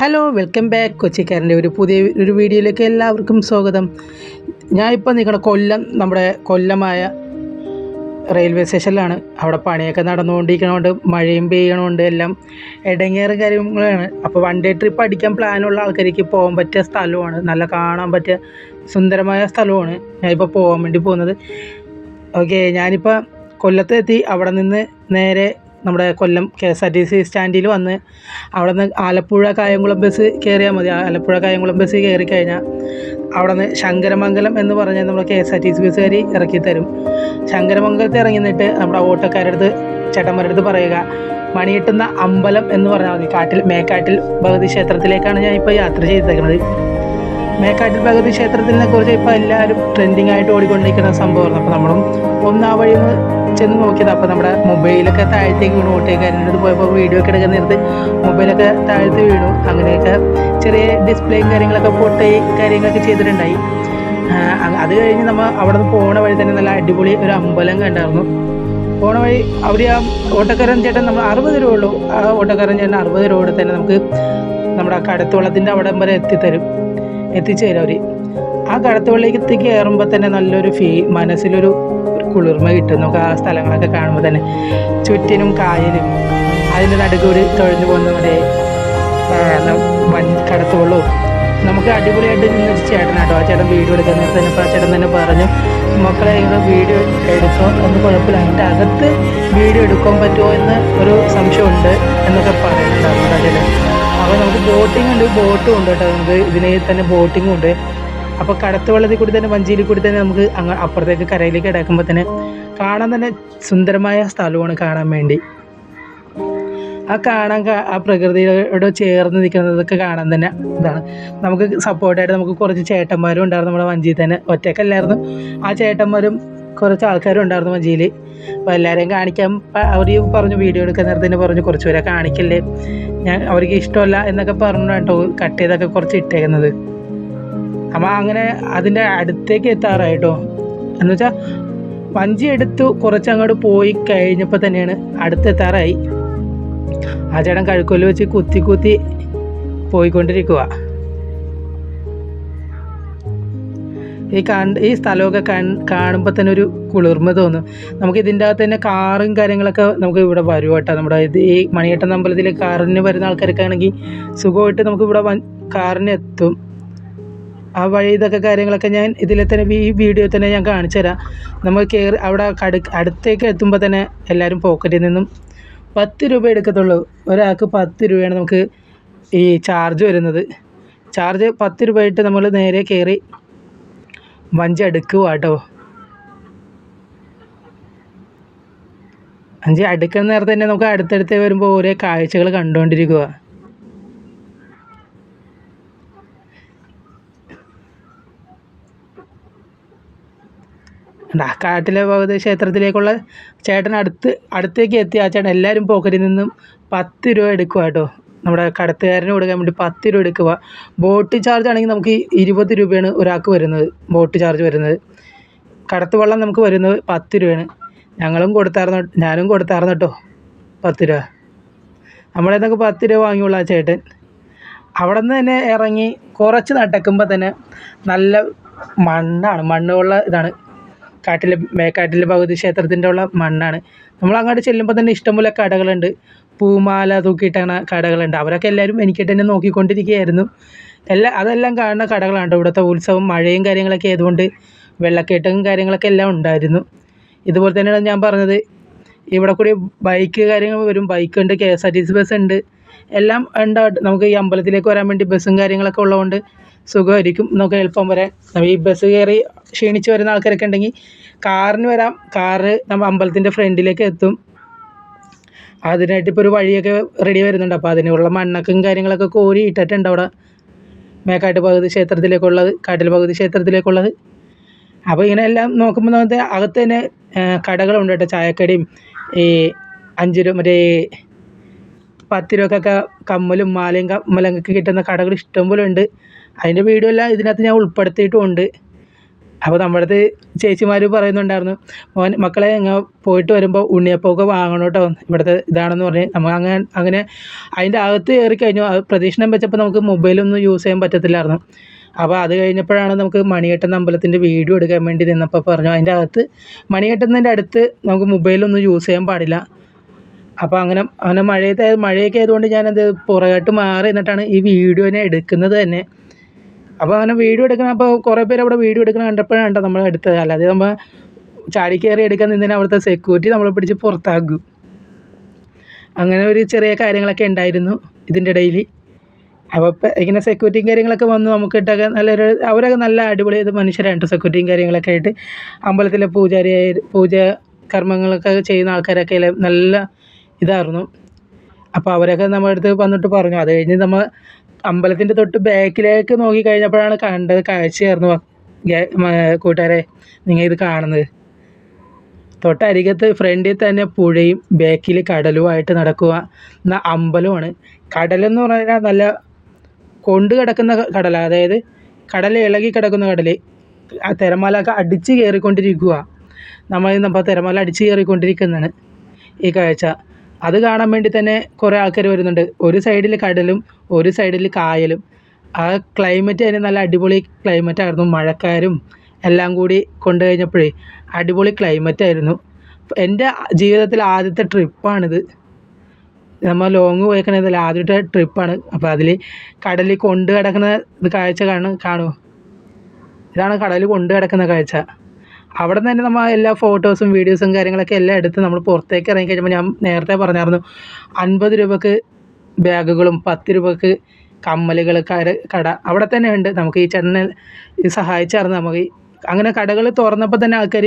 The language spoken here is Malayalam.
ഹലോ വെൽക്കം ബാക്ക് കൊച്ചിക്കാരന്റെ ഒരു പുതിയ ഒരു വീഡിയോയിലേക്ക് എല്ലാവർക്കും സ്വാഗതം. ഞാൻ ഇപ്പോൾ നിൽക്കുന്ന കൊല്ലം നമ്മുടെ കൊല്ലമായ റെയിൽവേ സ്റ്റേഷനിലാണ് അവിടെ പണിയൊക്കെ നടന്നുകൊണ്ടിരിക്കണോണ്ട് മഴയും പെയ്യണോണ്ട് എല്ലാം ഇടങ്ങേറ് കാര്യങ്ങളാണ്. അപ്പോൾ വൺ ഡേ ട്രിപ്പ് അടിക്കാൻ പ്ലാനുള്ള ആൾക്കാർക്ക് പോകാൻ പറ്റിയ സ്ഥലമാണ്. നല്ല കാണാൻ പറ്റിയ സുന്ദരമായ സ്ഥലമാണ് ഞാനിപ്പോൾ പോകാൻ വേണ്ടി പോകുന്നത്. ഓക്കെ ഞാനിപ്പോൾ കൊല്ലത്തെത്തി. അവിടെ നിന്ന് നേരെ നമ്മുടെ Kollam K S R T C സ്റ്റാൻഡിൽ വന്ന് അവിടെ നിന്ന് ആലപ്പുഴ കായംകുളം ബസ് കയറിയാൽ മതി. ആലപ്പുഴ കായംകുളം ബസ് കയറി കഴിഞ്ഞാൽ അവിടെ നിന്ന് ശങ്കരമംഗലം എന്ന് പറഞ്ഞാൽ നമ്മൾ K S R T C ബസ്സുകാർ ഇറക്കി തരും. ശങ്കരമംഗലത്ത് ഇറങ്ങി നിന്നിട്ട് നമ്മുടെ ഓട്ടോക്കാരുടെ ചേട്ടന്മാരുടെ അടുത്ത് പറയുക മണിയിട്ടുന്ന അമ്പലം എന്ന് പറഞ്ഞാൽ മതി. കാട്ടിൽ മേക്കാട്ടിൽ ഭഗതി ക്ഷേത്രത്തിലേക്കാണ് ഞാൻ ഇപ്പോൾ യാത്ര ചെയ്തേക്കുന്നത് മേക്കാട്ടിൽ ഭഗതി ക്ഷേത്രത്തിനെ കുറിച്ച് ഇപ്പോൾ എല്ലാവരും ട്രെൻഡിങ് ആയിട്ട് ഓടിക്കൊണ്ടിരിക്കുന്ന സംഭവമായിരുന്നു അപ്പോൾ നമ്മളും ഒന്ന് ആ വഴി ചെന്ന് നോക്കിയത്. അപ്പോൾ നമ്മുടെ മൊബൈലൊക്കെ താഴത്തേക്ക് വീണു. ഓട്ടോക്കാരന്റെ പോയപ്പോൾ വീഡിയോ ഒക്കെ എടുക്കുന്ന നേരത്ത് മൊബൈലൊക്കെ താഴത്ത് വീണു. അങ്ങനെയൊക്കെ ചെറിയ ഡിസ്പ്ലേയും കാര്യങ്ങളൊക്കെ പൊട്ടി കാര്യങ്ങളൊക്കെ ചെയ്തിട്ടുണ്ടായി. അത് കഴിഞ്ഞ് നമ്മൾ അവിടെ നിന്ന് പോണ വഴി തന്നെ നല്ല അടിപൊളി ഒരു അമ്പലം കണ്ടായിരുന്നു. പോണ വഴി അവർ ആ ഓട്ടക്കാരൻ ചേട്ടൻ നമ്മൾ അറുപത് രൂപ ഉള്ളൂ. ആ ഓട്ടക്കാരൻ ചേട്ടൻ അറുപത് രൂപ കൂടെ തന്നെ നമുക്ക് നമ്മുടെ ആ കടത്തുവള്ളത്തിന്റെ അവിടെ വരെ എത്തിത്തരും. എത്തിച്ചു തരും അവർ ആ കടത്തുവള്ളിക്ക് കയറുമ്പോൾ തന്നെ നല്ലൊരു ഫീ മനസ്സിലൊരു കുളിർമ കിട്ടും. നമുക്ക് ആ സ്ഥലങ്ങളൊക്കെ കാണുമ്പോൾ തന്നെ ചുറ്റിനും കായലും അതിന്റെ നടുക്കൂടി തൊഴിഞ്ഞു പോകുന്ന ഒരു വൻ കടത്തുവള്ളവും നമുക്ക് അടിപൊളിയായിട്ട് നിന്നൊരു ചേട്ടനാട്ടോ ആ ചേട്ടൻ വീഡിയോ എടുക്കുന്ന. തന്നെ ആ ചേട്ടൻ തന്നെ പറഞ്ഞു മക്കളെ നിങ്ങൾ വീഡിയോ എടുക്കോ എന്ന് കുഴപ്പമില്ല. അതിന്റെ അകത്ത് വീഡിയോ എടുക്കാൻ പറ്റുമോ എന്ന് ഒരു സംശയമുണ്ട് എന്നൊക്കെ പറയുന്നുണ്ടായിരുന്നു അതിൽ അപ്പോൾ നമുക്ക് ബോട്ടിംഗ് ഉണ്ട്. ബോട്ടും ഉണ്ട് കേട്ടോ. നമുക്ക് ഇതിനെ തന്നെ ബോട്ടിങ്ങും ഉണ്ട്. അപ്പോൾ കടത്ത് വെള്ളത്തിൽ കൂടി തന്നെ വഞ്ചിയിൽ കൂടി തന്നെ നമുക്ക് അങ്ങ് അപ്പുറത്തേക്ക് കരയിലേക്ക് കിടക്കുമ്പോൾ തന്നെ കാണാൻ തന്നെ സുന്ദരമായ സ്ഥലമാണ് കാണാൻ വേണ്ടി. ആ കാണാൻ ആ പ്രകൃതിയോട് ചേർന്ന് നിൽക്കുന്നതൊക്കെ കാണാൻ തന്നെ ഇതാണ്. നമുക്ക് സപ്പോർട്ടായിട്ട് നമുക്ക് കുറച്ച് ചേട്ടന്മാരും ഉണ്ടായിരുന്നു നമ്മുടെ വഞ്ചിയിൽ തന്നെ. ഒറ്റക്കല്ലായിരുന്നു ആ ചേട്ടന്മാരും കുറച്ച് ആൾക്കാരും ഉണ്ടായിരുന്നു വഞ്ചിയിൽ. അപ്പോൾ എല്ലാവരെയും കാണിക്കാൻ അവർ പറഞ്ഞു വീഡിയോ എടുക്കാൻ നേരത്തെ തന്നെ പറഞ്ഞു കുറച്ച് പേരെ കാണിക്കല്ലേ? ഞാൻ അവർക്ക് ഇഷ്ടമല്ല എന്നൊക്കെ പറഞ്ഞു കേട്ടോ കട്ട് ചെയ്തൊക്കെ കുറച്ച് ഇട്ടേക്കുന്നത്. അപ്പം അങ്ങനെ അതിന്റെ അടുത്തേക്ക് എത്താറായിട്ടോ. എന്ന് വെച്ചാൽ വഞ്ചി എടുത്തു കുറച്ച് അങ്ങോട്ട് പോയി കഴിഞ്ഞപ്പോൾ തന്നെയാണ് അടുത്തെത്താറായി. ആ ചേട്ടൻ കഴുക്കൊല്ല വെച്ച് കുത്തി കുത്തി പോയിക്കൊണ്ടിരിക്കുക ഈ കണ്ട് ഈ സ്ഥലമൊക്കെ കാണുമ്പോൾ തന്നെ ഒരു കുളിർമ തോന്നും. നമുക്ക് ഇതിന്റെ അകത്ത് തന്നെ കാറും കാര്യങ്ങളൊക്കെ നമുക്ക് ഇവിടെ വരും കേട്ടോ. നമ്മുടെ ഇത് ഈ മണിയേട്ടൻ അമ്പലത്തിൽ കാറിന് വരുന്ന ആൾക്കാരൊക്കെ ആണെങ്കിൽ സുഖമായിട്ട് നമുക്ക് ഇവിടെ കാറിന് എത്തും. ആ വഴി ഇതൊക്കെ കാര്യങ്ങളൊക്കെ ഞാൻ ഇതിൽ തന്നെ ഈ വീഡിയോ തന്നെ ഞാൻ കാണിച്ചു തരാം. നമ്മൾ കയറി അവിടെ കടു അടുത്തേക്ക് എത്തുമ്പോൾ തന്നെ എല്ലാവരും പോക്കറ്റിൽ നിന്നും പത്ത് രൂപ എടുക്കത്തുള്ളൂ. ഒരാൾക്ക് പത്ത് രൂപയാണ് നമുക്ക് ഈ ചാർജ് വരുന്നത്. ചാർജ് പത്ത് രൂപ ആയിട്ട് നമ്മൾ നേരെ കയറി വഞ്ചി അടുക്കുക കേട്ടോ. വഞ്ചി അടുക്കുന്ന നേരത്തെ തന്നെ നമുക്ക് അടുത്തടുത്ത് വരുമ്പോൾ ഓരോ കാഴ്ചകൾ കണ്ടുകൊണ്ടിരിക്കുക. ആ കാട്ടിലെ ഭഗവതി ക്ഷേത്രത്തിലേക്കുള്ള ചേട്ടൻ അടുത്ത് അടുത്തേക്ക് എത്തി ആ ചേട്ടൻ എല്ലാവരും പോക്കറ്റിൽ നിന്നും പത്ത് രൂപ എടുക്കുക കേട്ടോ. നമ്മുടെ കടത്തുകാരന് കൊടുക്കാൻ വേണ്ടി പത്ത് രൂപ എടുക്കുക ബോട്ട് ചാർജ് ആണെങ്കിൽ നമുക്ക് ഇരുപത് രൂപയാണ് ഒരാൾക്ക് വരുന്നത് ബോട്ട് ചാർജ് വരുന്നത്. കടത്ത് വെള്ളം നമുക്ക് വരുന്നത് പത്ത് രൂപയാണ്. ഞങ്ങളും കൊടുത്തായിരുന്നു ഞാനും കൊടുത്തായിരുന്നു കേട്ടോ പത്ത് രൂപ. നമ്മുടെ നിന്നൊക്കെ പത്ത് രൂപ വാങ്ങിയുള്ള ചേട്ടൻ. അവിടെ നിന്ന് തന്നെ ഇറങ്ങി കുറച്ച് നടക്കുമ്പോൾ തന്നെ നല്ല മണ്ണാണ് മണ്ണുള്ള ഇതാണ്. കാട്ടിലെ മേക്കാട്ടിലെ ഭഗവതി ക്ഷേത്രത്തിന്റെ ഉള്ള മണ്ണാണ്. നമ്മൾ അങ്ങോട്ട് ചെല്ലുമ്പോൾ തന്നെ ഇഷ്ടംപോലെ കടകളുണ്ട്. പൂമാല തൂക്കിയിട്ടാണ് കടകളുണ്ട്. അവരൊക്കെ എല്ലാവരും എനിക്കിട്ട് തന്നെ നോക്കിക്കൊണ്ടിരിക്കുകയായിരുന്നു. എല്ലാ അതെല്ലാം കാണുന്ന കടകളാണ് ഇവിടുത്തെ ഉത്സവം മഴയും കാര്യങ്ങളൊക്കെ ആയതുകൊണ്ട് വെള്ളക്കെട്ടും കാര്യങ്ങളൊക്കെ എല്ലാം ഉണ്ടായിരുന്നു. ഇതുപോലെ തന്നെയാണ് ഞാൻ പറഞ്ഞത്. ഇവിടെ കൂടി ബൈക്ക് കാര്യങ്ങൾ വരും. ബൈക്ക് ഉണ്ട് K S R T C bus ഉണ്ട് എല്ലാം ഉണ്ടാവും നമുക്ക് ഈ അമ്പലത്തിലേക്ക് വരാൻ വേണ്ടി ബസ്സും കാര്യങ്ങളൊക്കെ ഉള്ളതുകൊണ്ട് സുഖമായിരിക്കും. നമുക്ക് എളുപ്പം വരാൻ ഈ ബസ് കയറി ക്ഷീണിച്ച് വരുന്ന ആൾക്കാരൊക്കെ ഉണ്ടെങ്കിൽ കാറിന് വരാം. കാറ് നമ്മൾ അമ്പലത്തിന്റെ ഫ്രണ്ടിലേക്ക് എത്തും. അതിനായിട്ട് ഇപ്പോൾ ഒരു വഴിയൊക്കെ റെഡി വരുന്നുണ്ട്. അപ്പോൾ അതിനുള്ള മണ്ണക്കും കാര്യങ്ങളൊക്കെ കോരി ഇട്ടിട്ടുണ്ട് അവിടെ. മേക്കാട്ട് പകുതി ക്ഷേത്രത്തിലേക്കുള്ളത് കാട്ടിൽ പകുതി ക്ഷേത്രത്തിലേക്കുള്ളത്. അപ്പോൾ ഇങ്ങനെ എല്ലാം നോക്കുമ്പോൾ നമുക്ക് അകത്ത് തന്നെ കടകളുണ്ട് കേട്ടോ. ചായക്കടയും ഈ അഞ്ച് രൂപ മറ്റേ പത്ത് രൂപക്കൊക്കെ കമ്മലും മാലയും കമ്മലൊക്കെ കിട്ടുന്ന കടകൾ ഇഷ്ടംപോലെ ഉണ്ട്. അതിന്റെ വീഡിയോ എല്ലാം ഇതിനകത്ത് ഞാൻ ഉൾപ്പെടുത്തിയിട്ടുമുണ്ട് അപ്പോൾ നമ്മുടെ അടുത്ത് ചേച്ചിമാർ പറയുന്നുണ്ടായിരുന്നു മോൻ മക്കളെ ഇങ്ങനെ പോയിട്ട് വരുമ്പോൾ ഉണ്ണിയപ്പമൊക്കെ വാങ്ങണം കേട്ടോ. ഇവിടുത്തെ ഇതാണെന്ന് പറഞ്ഞ് നമ്മൾ അങ്ങനെ അങ്ങനെ അതിന്റെ അകത്ത് കയറി കഴിഞ്ഞു. അത് പ്രദക്ഷിണം വെച്ചപ്പോൾ നമുക്ക് മൊബൈലൊന്നും യൂസ് ചെയ്യാൻ പറ്റത്തില്ലായിരുന്നു. അപ്പോൾ അത് കഴിഞ്ഞപ്പോഴാണ് നമുക്ക് മണികെട്ടുന്ന അമ്പലത്തിന്റെ വീഡിയോ എടുക്കാൻ വേണ്ടി നിന്നപ്പോൾ പറഞ്ഞു അതിന്റെ അകത്ത് മണികെട്ടുന്നതിന്റെ അടുത്ത് നമുക്ക് മൊബൈലൊന്നും യൂസ് ചെയ്യാൻ പാടില്ല. അപ്പോൾ അങ്ങനെ അങ്ങനെ മഴയത്തെ മഴയൊക്കെ ആയതുകൊണ്ട് ഞാനത് പുറകോട്ട് മാറി നിന്നിട്ടാണ് ഈ വീഡിയോനെ എടുക്കുന്നത് തന്നെ. അപ്പോൾ അങ്ങനെ വീഡിയോ എടുക്കുന്ന അപ്പോൾ കുറേ പേര് അവിടെ വീഡിയോ എടുക്കുന്ന കണ്ടപ്പോഴാണ് കേട്ടോ നമ്മൾ എടുത്തത്. അല്ലാതെ നമ്മൾ ചാടി കയറി എടുക്കാൻ നിന്നതിന് അവിടുത്തെ സെക്യൂരിറ്റി നമ്മളെ പിടിച്ച് പുറത്താക്കും. അങ്ങനെ ഒരു ചെറിയ കാര്യങ്ങളൊക്കെ ഉണ്ടായിരുന്നു ഇതിന്റെ ഇടയിൽ. അപ്പോൾ ഇങ്ങനെ സെക്യൂരിറ്റിയും കാര്യങ്ങളൊക്കെ വന്ന്. നമുക്കിട്ടൊക്കെ നല്ലൊരു അവരൊക്കെ നല്ല അടിപൊളി ഇത് മനുഷ്യരാണ് സെക്യൂരിറ്റിയും കാര്യങ്ങളൊക്കെ ആയിട്ട്. അമ്പലത്തിലെ പൂജാരിയായി പൂജ കർമ്മങ്ങളൊക്കെ ചെയ്യുന്ന ആൾക്കാരൊക്കെ നല്ല ഇതായിരുന്നു. അപ്പോൾ അവരൊക്കെ നമ്മുടെ അടുത്ത് വന്നിട്ട് പറഞ്ഞു. അത് കഴിഞ്ഞ് നമ്മൾ അമ്പലത്തിന്റെ തൊട്ട് ബാക്കിലേക്ക് നോക്കി കഴിഞ്ഞപ്പോഴാണ് കണ്ടത് കാഴ്ചയായിരുന്നു. കൂട്ടുകാരെ നിങ്ങൾ ഇത് കാണുന്നത്. തൊട്ടരികത്ത് ഫ്രണ്ടിൽ തന്നെ പുഴയും ബാക്കിൽ കടലുമായിട്ട് നടക്കുക എന്ന അമ്പലമാണ് കടലെന്ന് പറഞ്ഞാൽ നല്ല കൊണ്ട് കിടക്കുന്ന കടല അതായത് കടൽ ഇളകി കിടക്കുന്ന കടൽ. ആ തിരമാലൊക്കെ അടിച്ച് കയറിക്കൊണ്ടിരിക്കുക. നമ്മൾ നമ്മൾ തിരമാല അടിച്ച് കയറിക്കൊണ്ടിരിക്കുന്നതാണ് ഈ കാഴ്ച. അത് കാണാൻ വേണ്ടി തന്നെ കുറേ ആൾക്കാർ വരുന്നുണ്ട്. ഒരു സൈഡിൽ കടലും ഒരു സൈഡിൽ കായലും. ആ ക്ലൈമറ്റ് തന്നെ നല്ല അടിപൊളി ക്ലൈമറ്റ് ആയിരുന്നു. മഴക്കാരും എല്ലാം കൂടി കൊണ്ടു കഴിഞ്ഞപ്പോഴേ അടിപൊളി ക്ലൈമറ്റ് ആയിരുന്നു. എന്റെ ജീവിതത്തിൽ ആദ്യത്തെ ട്രിപ്പാണിത് നമ്മൾ ലോങ് പോയേക്കണതിൽ ആദ്യത്തെ ട്രിപ്പാണ് അപ്പോൾ അതിൽ കടലിൽ കൊണ്ട് കിടക്കുന്ന കാഴ്ച കാണു കാണൂ ഇതാണ് കടലിൽ കൊണ്ട് കിടക്കുന്ന കാഴ്ച. അവിടെ നിന്ന് തന്നെ നമ്മൾ എല്ലാ ഫോട്ടോസും വീഡിയോസും കാര്യങ്ങളൊക്കെ എല്ലാം എടുത്ത് നമ്മൾ പുറത്തേക്ക് ഇറങ്ങി കഴിയുമ്പോൾ ഞാൻ നേരത്തെ പറഞ്ഞായിരുന്നു അൻപത് രൂപക്ക് ബാഗുകളും പത്ത് രൂപക്ക് കമ്മലുകൾ കര കട അവിടെ തന്നെ ഉണ്ട്. നമുക്ക് ഈ ചേട്ടനെ സഹായിച്ചായിരുന്നു നമുക്ക്. അങ്ങനെ കടകൾ തുറന്നപ്പോൾ തന്നെ ആൾക്കാർ